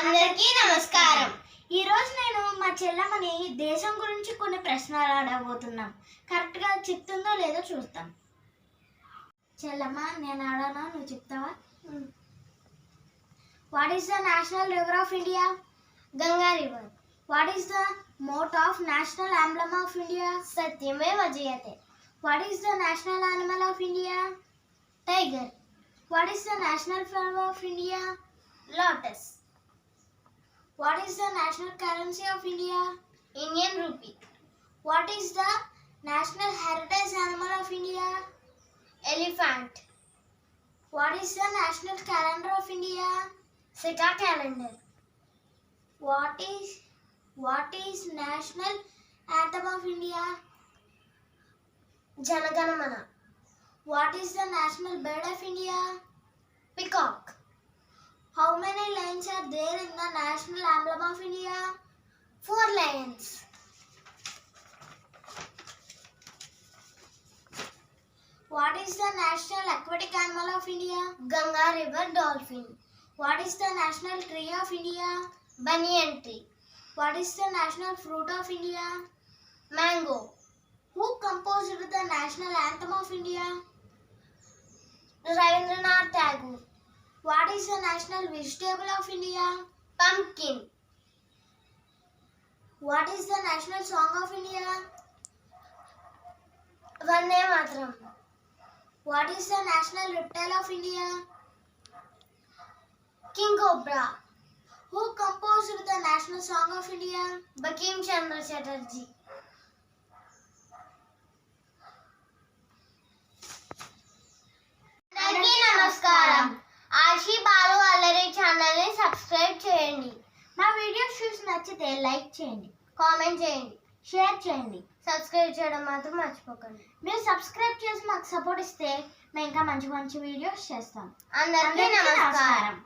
అందరికీ నమస్కారం. ఈ రోజు నేను మా చెల్లమ్మని దేశం గురించి కొన్ని ప్రశ్నలు అడగబోతున్నాం. కరెక్ట్గా చెప్తుందో లేదో చూస్తాం. చెల్లమ్మ నేను అడగనా? నువ్వు చెప్తావా? What is the national river of India Ganga river what is the motto of national emblem of India సత్యమేవ జయతే what is the national animal of India tiger what is the national flower of India lotus What is the national currency of India? Indian rupee. What is the national heritage animal of India? Elephant. What is the national calendar of India? Sika calendar. What is what is national anthem of India? Janaganamana. What is the national bird of India? Peacock. How many lions are there in the national emblem of India? Four lions. What is the national aquatic animal of India? Ganga river dolphin. What is the national tree of India? Banyan tree. What is the national fruit of India? Mango. Who composed the national anthem of India? Ravindranath Tagore. What is the national vegetable of India? Pumpkin. What is the national song of India? Vande Matram. What is the national reptile of India? King Cobra. Who composed the national song of India? Bakim Chandra Chatterjee. Videos నచ్చితే like చేయండి comment చేయండి share చేయండి. Subscribe చేయడం మాత్రం మర్చిపోకండి. మీరు subscribe చేసి మాకు సపోర్ట్ ఇస్తే మేము ఇంకా మంచి మంచి వీడియోస్ చేస్తాం. అందరికీ నమస్కారం.